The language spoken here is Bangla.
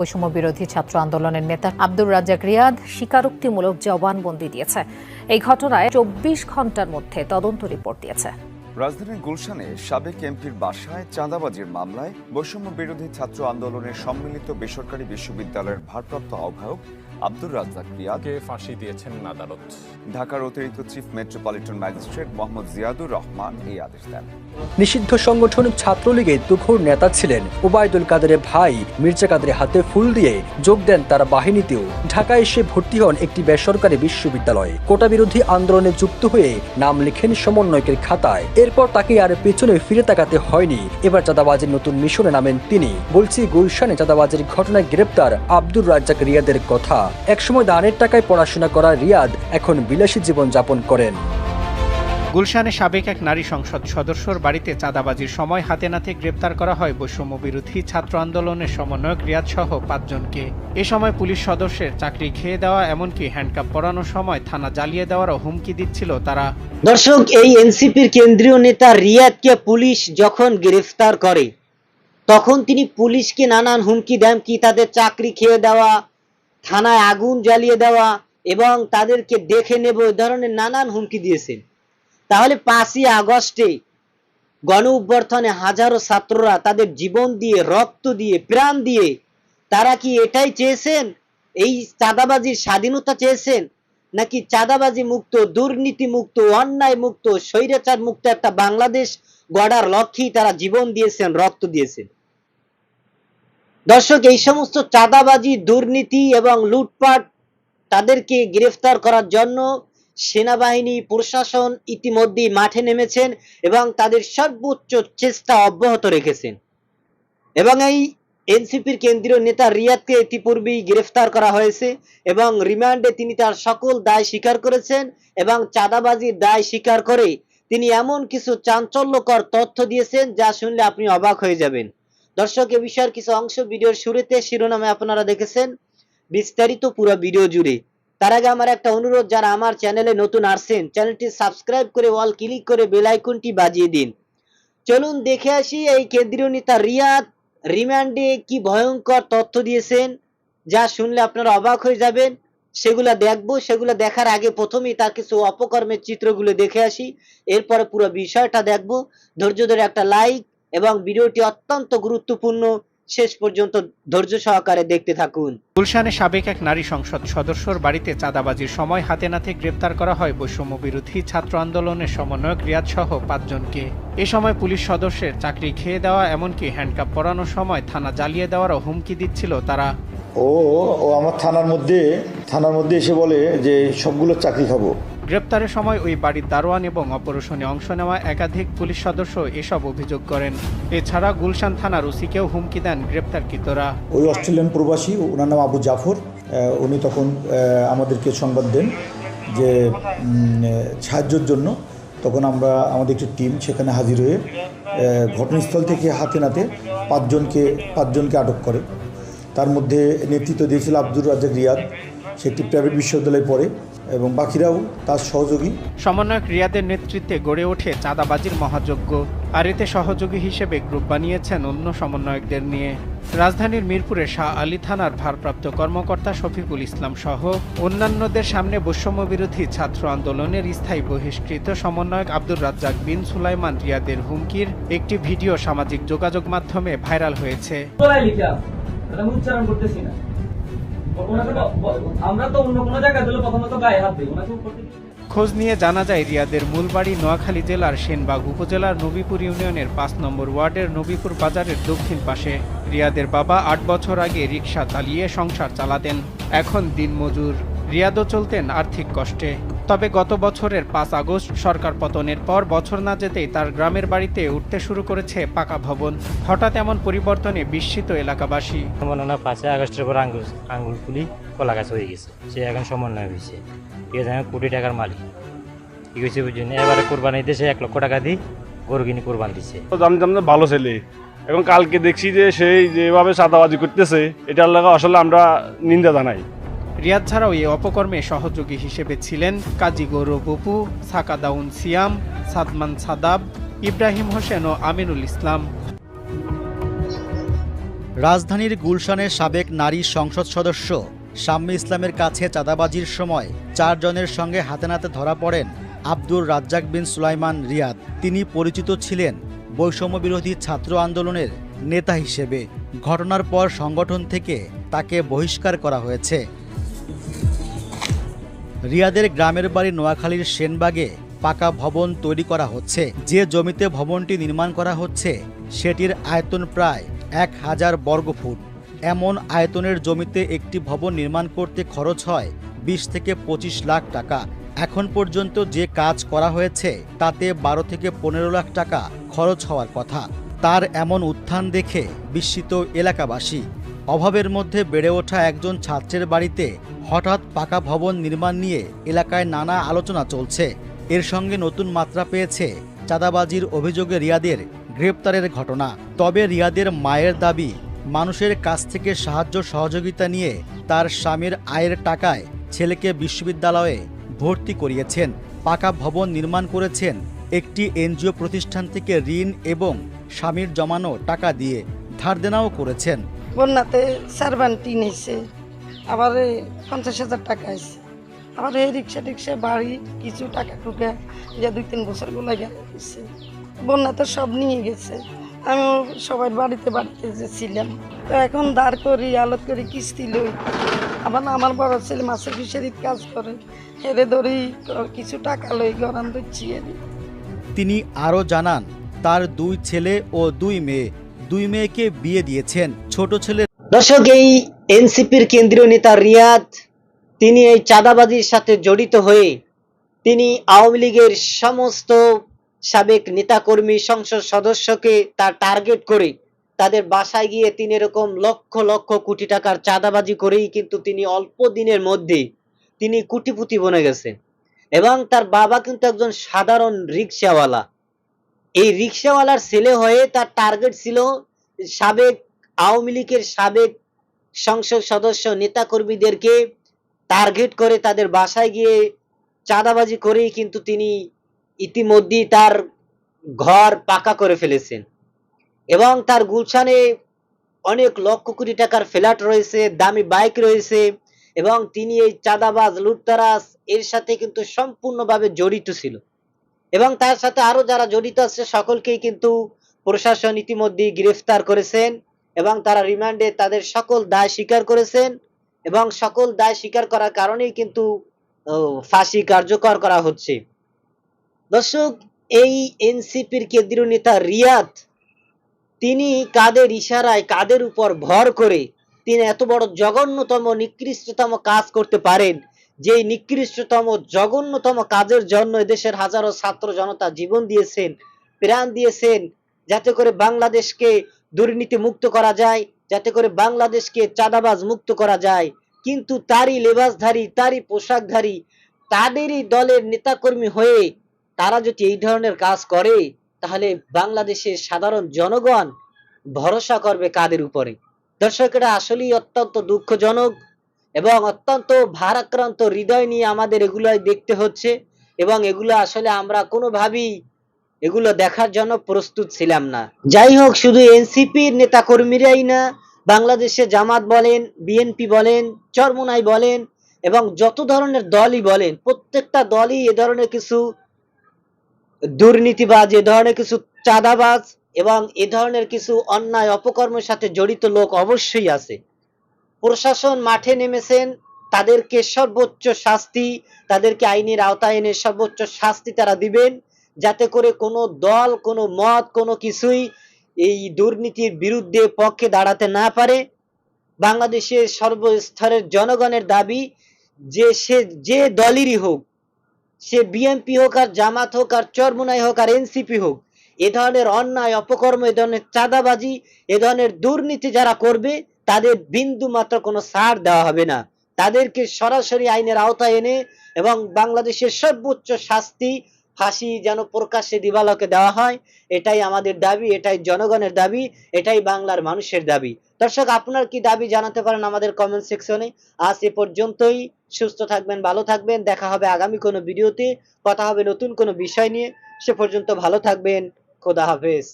বৈষম্য বিরোধী ছাত্র আন্দোলনের নেতা আব্দুর রাজ্জাক রিয়াদ স্বীকারোক্তিমূলক জবানবন্দি দিয়েছে। এই ঘটনায় চব্বিশ ঘণ্টার মধ্যে তদন্ত রিপোর্ট দিয়েছে। রাজধানীর গুলশানে সাবেক এমপির বাসায় চাঁদাবাজির মামলায় বৈষম্য বিরোধী ছাত্র আন্দোলনের সম্মিলিত বেসরকারি বিশ্ববিদ্যালয়ের ভারপ্রাপ্ত আহ্বায়ক আব্দুর রাজ্জাক রিয়াদকে ফাঁসি দিয়েছেন আদালত। ঢাকার অতিরিক্ত chief metropolitan magistrate Mohammad Ziadur Rahman এই আদেশ দেন। নিষিদ্ধ সংগঠন ছাত্রলীগের তুখোর নেতা ছিলেন ওবায়দুল কাদেরের ভাই মির্জা কাদের হাতে ফুল দিয়ে যোগ দেন তার বাহিনীতেও। ঢাকায় এসে ভর্তি হন একটি বেসরকারি বিশ্ববিদ্যালয়ে। কোটা বিরোধী আন্দোলনে যুক্ত হয়ে নাম লিখেন সমন্বয়কের খাতায়। এরপর তাকে আর পেছনে ফিরে তাকাতে হয়নি। এবার চাঁদাবাজের নতুন মিশনে নামেন তিনি। বলছি গুলশানে চাঁদাবাজের ঘটনায় গ্রেপ্তার আব্দুর রাজ্জাক রিয়াদের কথা। একসময় দানের টাকায় পড়াশোনা করা রিয়াদ এখন বিলাসী জীবন যাপন করেন। গুলশানে সাবেক এক নারী সংসদ সদস্যর বাড়িতে চাঁদাবাজির সময় হাতে নাতে গ্রেপ্তার করা হয় বৈষম্য বিরোধী ছাত্র আন্দোলনের সমন্বয়ক রিয়াদ সহ পাঁচজনকে। এ সময় পুলিশ সদস্যের চাকরি খেয়ে দেওয়া এমনকি হ্যান্ডকাপ পরানোর সময় থানা জ্বালিয়ে দেওয়ারও হুমকি দিচ্ছিল তারা। দর্শক এই এনসিপির কেন্দ্রীয় নেতা রিয়াদকে পুলিশ যখন গ্রেফতার করে তখন তিনি পুলিশকে নানান হুমকি দেন কি তাদের চাকরি খেয়ে দেওয়া থানায় আগুন জ্বালিয়ে দেওয়া এবং তাদেরকে দেখে নেব এ ধরনের নানান হুমকি দিয়েছেন। তাহলে পাঁচই আগস্টে গণ অভ্যর্থনে হাজারো ছাত্ররা তাদের জীবন দিয়ে, রক্ত দিয়ে, প্রাণ দিয়ে তারা কি এটাই চেয়েছেন? এই চাঁদাবাজির স্বাধীনতা চেয়েছেন? নাকি চাঁদাবাজি মুক্ত, দুর্নীতি মুক্ত, অন্যায় মুক্ত, স্বৈরাচার মুক্ত একটা বাংলাদেশ গড়ার লক্ষ্যেই তারা জীবন দিয়েছেন, রক্ত দিয়েছেন? দর্শক, এই সমস্ত চাঁদাবাজি, দুর্নীতি এবং লুটপাট তাদেরকে গ্রেফতার করার জন্য সেনাবাহিনী, প্রশাসন ইতিমধ্যেই মাঠে নেমেছেন এবং তাদের সর্বোচ্চ চেষ্টা অব্যাহত রেখেছেন। এবং এই এনসিপির কেন্দ্রীয় নেতা রিয়াদকে ইতিপূর্বেই গ্রেফতার করা হয়েছে এবং রিমান্ডে তিনি তার সকল দায় স্বীকার করেছেন এবং চাঁদাবাজির দায় স্বীকার করে তিনি এমন কিছু চাঞ্চল্যকর তথ্য দিয়েছেন যা শুনলে আপনি অবাক হয়ে যাবেন। দর্শক, এ বিষয়ের কিছু অংশ ভিডিওর শুরুতে শিরোনামে আপনারা দেখেছেন। বিস্তারিত পুরো ভিডিও জুড়ে। তার আগে আমার একটা অনুরোধ, যারা আমার চ্যানেলে নতুন আসছেন, চ্যানেলটি সাবস্ক্রাইব করে অল ক্লিক করে বেল আইকনটি বাজিয়ে দিন। চলুন দেখে আসি এই কেন্দ্রীয় নেতা রিয়াদ রিমান্ডে কি ভয়ঙ্কর তথ্য দিয়েছেন, যা শুনলে আপনারা অবাক হয়ে যাবেন। সেগুলা দেখব, সেগুলো দেখার আগে প্রথমেই তার কিছু অপকর্মের চিত্রগুলো দেখে আসি। এরপরে পুরো বিষয়টা দেখব। ধৈর্য ধরে একটা লাইক এবং ভিডিওটি অত্যন্ত গুরুত্বপূর্ণ। শেষ পর্যন্ত ধৈর্য সহকারে দেখতে থাকুন। গুলশানে সাবেক এক নারী সংসদ সদস্যর বাড়িতে চাঁদাবাজির সময় হাতে নাতে গ্রেপ্তার করা হয় বৈষম্য বিরোধী ছাত্র আন্দোলনের সমন্বয়ক রিয়াদ সহ পাঁচজনকে। এ সময় পুলিশ সদস্যের চাকরি খেয়ে দেওয়া এমনকি হ্যান্ডকাপ পরানোর সময় থানা জ্বালিয়ে দেওয়ারও হুমকি দিচ্ছিল তারা। ও ও আমার থানার মধ্যে থানার মধ্যে এসে বলে যে সবগুলো চাকরি খাব। গ্রেপ্তারের সময় ওই বাড়ির দারোয়ান এবং অপারেশনে অংশ নেওয়া একাধিক পুলিশ সদস্য এসব অভিযোগ করেন। এছাড়া গুলশান থানার ওসিকেও হুমকি দেন গ্রেপ্তারকৃতরা। ওই অস্ট্রেলিয়ান প্রবাসী, ওনার নাম আবু জাফর। উনি তখন আমাদেরকে সংবাদ দেন যে সাহায্যের জন্য। তখন আমরা, আমাদের একটি টিম সেখানে হাজির হয়ে ঘটনাস্থল থেকে হাতে নাতে পাঁচজনকে পাঁচজনকে আটক করে। তার মধ্যে নেতৃত্ব দিয়েছিল আব্দুর রাজ্জাক রিয়াদ। সে একটি প্রাইভেট বিশ্ববিদ্যালয়ে পড়ে এবং বাকিরাও তার সহযোগী। সমন্বয়ক রিয়াদের নেতৃত্বে গড়ে ওঠে চাঁদাবাজির মহাযজ্ঞ আর এতে সহযোগী হিসেবে গ্রুপ বানিয়েছেন অন্য সমন্বয়কদের নিয়ে। রাজধানীর মিরপুরে শাহ আলী থানার ভারপ্রাপ্ত কর্মকর্তা শফিকুল ইসলাম সহ অন্যান্যদের সামনে বৈষম্য বিরোধী ছাত্র আন্দোলনের স্থায়ী বহিষ্কৃত সমন্বয়ক আব্দুর রাজ্জাক বিন সুলাইমান রিয়াদের হুমকির একটি ভিডিও সামাজিক যোগাযোগ মাধ্যমে ভাইরাল হয়েছে। উচ্চারণ করতেছি না। খোঁজ নিয়ে জানা যায়, রিয়াদের মূল বাড়ি নোয়াখালী জেলার সেনবাগ উপজেলার নবীপুর ইউনিয়নের পাঁচ নম্বর ওয়ার্ডের নবীপুর বাজারের দক্ষিণ পাশে। রিয়াদের বাবা আট বছর আগে রিক্সা চালিয়ে সংসার চালাতেন, এখন দিনমজুর। রিয়াদও চলতেন আর্থিক কষ্টে। তবে গত বছরের পাঁচ আগস্ট সরকার পতনের পর বছর না যেতেই তার গ্রামের বাড়িতে উঠতে শুরু করেছে পাকা ভবন। হঠাৎ এমন পরিবর্তনে বিস্মিত এলাকাবাসী। মনে হয় পাঁচই আগস্টের পর আঙ্গুল আঙ্গুল ফুলি কলা গাছ হয়ে গেছে। সে এখন সমন্বয় হয়েছে। ঠিক আছে কোটি টাকার মালিক। কি হয়েছে বুঝছেন এবারে কোরবানি দিয়েছে এক লক্ষ টাকা দিই গরু কিনে কোরবান দিছে। জানতাম না ভালো ছেলে। এখন কালকে দেখছি যে সেই যেভাবে সাদাবাজি করতেছে এটার লাগা আসলে আমরা নিন্দা জানাই। রিয়াদ ছাড়াও এই অপকর্মে সহযোগী হিসেবে ছিলেন কাজী গৌরব অপু, সাকাদাউন সিয়াম, সাদমান সাদাব, ইব্রাহিম হোসেন ও আমিনুল ইসলাম। রাজধানীর গুলশানের সাবেক নারী সংসদ সদস্য শাম্মী ইসলামের কাছে চাঁদাবাজির সময় চারজনের সঙ্গে হাতে নাতে ধরা পড়েন আব্দুর রাজ্জাক বিন সুলাইমান রিয়াদ। তিনি পরিচিত ছিলেন বৈষম্য বিরোধী ছাত্র আন্দোলনের নেতা হিসেবে। ঘটনার পর সংগঠন থেকে তাকে বহিষ্কার করা হয়েছে। রিয়াদের গ্রামের বাড়ি নোয়াখালীর সেনবাগে পাকা ভবন তৈরি করা হচ্ছে। যে জমিতে ভবনটি নির্মাণ করা হচ্ছে, সেটির আয়তন প্রায় এক হাজার বর্গফুট। এমন আয়তনের জমিতে একটি ভবন নির্মাণ করতে খরচ হয় বিশ থেকে পঁচিশ লাখ টাকা। এখন পর্যন্ত যে কাজ করা হয়েছে, তাতে বারো থেকে পনেরো লাখ টাকা খরচ হওয়ার কথা। তার এমন উত্থান দেখে বিস্মিত এলাকাবাসী। অভাবের মধ্যে বেড়ে ওঠা একজন ছাত্রের বাড়িতে হঠাৎ পাকা ভবন নির্মাণ নিয়ে এলাকায় নানা আলোচনা চলছে। এর সঙ্গে নতুন মাত্রা পেয়েছে চাঁদাবাজির অভিযোগে রিয়াদের গ্রেপ্তারের ঘটনা। তবে রিয়াদের মায়ের দাবি, মানুষের কাছ থেকে সাহায্য সহযোগিতা নিয়ে তার স্বামীর আয়ের টাকায় ছেলেকে বিশ্ববিদ্যালয়ে ভর্তি করিয়েছেন। পাকা ভবন নির্মাণ করেছেন একটি এনজিও প্রতিষ্ঠান থেকে ঋণ এবং স্বামীর জমানো টাকা দিয়ে ধার দেনাও করেছেন। বন্যাতে আবার এই পঞ্চাশ হাজার টাকা আছে আবার এই রিক্সা টিক্সা বাড়ি কিছু টাকা টুকা যা দুই তিন বছরগুলো গেছে বন্যাতে সব নিয়ে গেছে। আমি সবাই বাড়িতে বাড়িতে যে ছিলাম তো এখন দাঁড় করি আলত করি, কিস্তি লই। আবার আমার বড় ছেলে মাছের ফিশারির কাজ করে। হেরে ধরি কিছু টাকা লই গরান দিচ্ছি তিনি আরও জানান, তার দুই ছেলে ও দুই মেয়ে। দুই মেয়েকে বিয়ে দিয়েছেন। ছোট ছেলে দর্শক, এই এনসিপির কেন্দ্রীয় নেতা রিয়াদ, তিনি এই চাঁদাবাজির সাথে জড়িত হয়ে তিনি আওয়ামী লীগের সমস্ত সাবেক নেতাকর্মী সংসদ সদস্যকে তার টার্গেট করে তাদের বাসায় গিয়ে তিনি এরকম লক্ষ লক্ষ কোটি টাকার চাঁদাবাজি করেই কিন্তু তিনি অল্প দিনের মধ্যে তিনি কুটিপুতি বনে গেছেন। এবং তার বাবা কিন্তু একজন সাধারণ রিক্সাওয়ালা। এই রিক্সাওয়ালার ছেলে হয়ে তার টার্গেট ছিল সাবেক আওয়ামী লীগের সাবেক সংসদ সদস্য নেতাকর্মীদেরকে টার্গেট করে তাদের বাসায় গিয়ে চাঁদাবাজি করেই কিন্তু তিনি ইতিমধ্যেই তার ঘর পাকা করে ফেলেছেন। এবং তার গুলশানে অনেক লক্ষ কোটি টাকার ফ্ল্যাট রয়েছে, দামি বাইক রয়েছে এবং তিনি এই চাঁদাবাজ, লুটতারাজ এর সাথে কিন্তু সম্পূর্ণভাবে জড়িত ছিল। এবং তার সাথে আরও যারা জড়িত আছে সকলকেই কিন্তু প্রশাসন ইতিমধ্যেই গ্রেফতার করেছেন। এবং তারা রিমান্ডে তাদের সকল দায় স্বীকার করেছেন এবং সকল দায় স্বীকার করার কারণেই কিন্তু ফাঁসি কার্যকর করা হচ্ছে। দর্শক, এই এনসিপির কেন্দ্রীয় নেতা রিয়াদ, তিনি কাদের ইশারায়, কাদের উপর ভর করে তিনি এত বড় জঘন্যতম, নিকৃষ্টতম কাজ করতে পারেন যে নিকৃষ্টতম, জঘন্যতম কাজের জন্য এদেশের হাজারো ছাত্র জনতা জীবন দিয়েছেন, প্রাণ দিয়েছেন, যাতে করে বাংলাদেশকে দুর্নীতি মুক্ত করা যায়, যাতে করে বাংলাদেশকে চাঁদাবাজ মুক্ত করা যায়। কিন্তু তারই লেবাসধারী, তারই পোশাকধারী, তাদেরই দলের নেতাকর্মী হয়ে তারা যদি এই ধরনের কাজ করে, তাহলে বাংলাদেশের সাধারণ জনগণ ভরসা করবে কাদের উপরে? দর্শক এটা আসলেই অত্যন্ত দুঃখজনক এবং অত্যন্ত ভারাক্রান্ত হৃদয় নিয়ে আমাদের এগুলো দেখতে হচ্ছে এবং এগুলো আসলে আমরা কোনোভাবেই এগুলো দেখার জন্য প্রস্তুত ছিলাম না। যাই হোক, শুধু এনসিপির নেতা কর্মীরাই না, বাংলাদেশে জামাত বলেন বিএনপি বলেন, চরমোনাই বলেন এবং যত ধরনের দলই বলেন, প্রত্যেকটা দলই এ ধরনের কিছু দুর্নীতিবাজ, এ ধরনের কিছু চাঁদাবাজ এবং এ ধরনের কিছু অন্যায় অপকর্মের সাথে জড়িত লোক অবশ্যই আছে। প্রশাসন মাঠে নেমেছেন, তাদেরকে সর্বোচ্চ শাস্তি, তাদেরকে আইনের আওতায় এনে সর্বোচ্চ শাস্তি তারা দিবেন। যাতে করে কোনো দল, কোনো মত, কোনো কিছুই এই দুর্নীতির বিরুদ্ধে পক্ষে দাঁড়াতে না পারে। বাংলাদেশের সর্বস্তরের জনগণের দাবি যে সে, যে দলেরই হোক, সে বিএনপি হোক আর জামাত হোক আর চরমুনাই হোক আর এনসিপি হোক, এ ধরনের অন্যায়, অপকর্ম, এ ধরনের চাঁদাবাজি, এ ধরনের দুর্নীতি যারা করবে, তাদের বিন্দু মাত্র কোনো ছাড় দেওয়া হবে না। তাদেরকে সরাসরি আইনের আওতায় এনে এবং বাংলাদেশের সর্বোচ্চ শাস্তি ফাঁসি যেন প্রকাশ্যে দিবালকে দেওয়া হয়, এটাই আমাদের দাবি, এটাই জনগণের দাবি, এটাই বাংলার মানুষের দাবি। দর্শক, আপনার কি দাবি জানাতে পারেন আমাদের কমেন্ট সেকশনে আজ এ পর্যন্তই, সুস্থ থাকবেন, ভালো থাকবেন, দেখা হবে আগামী কোনো ভিডিওতে কথা হবে নতুন কোনো বিষয় নিয়ে, সে পর্যন্ত ভালো থাকবেন, খোদা হাফেজ।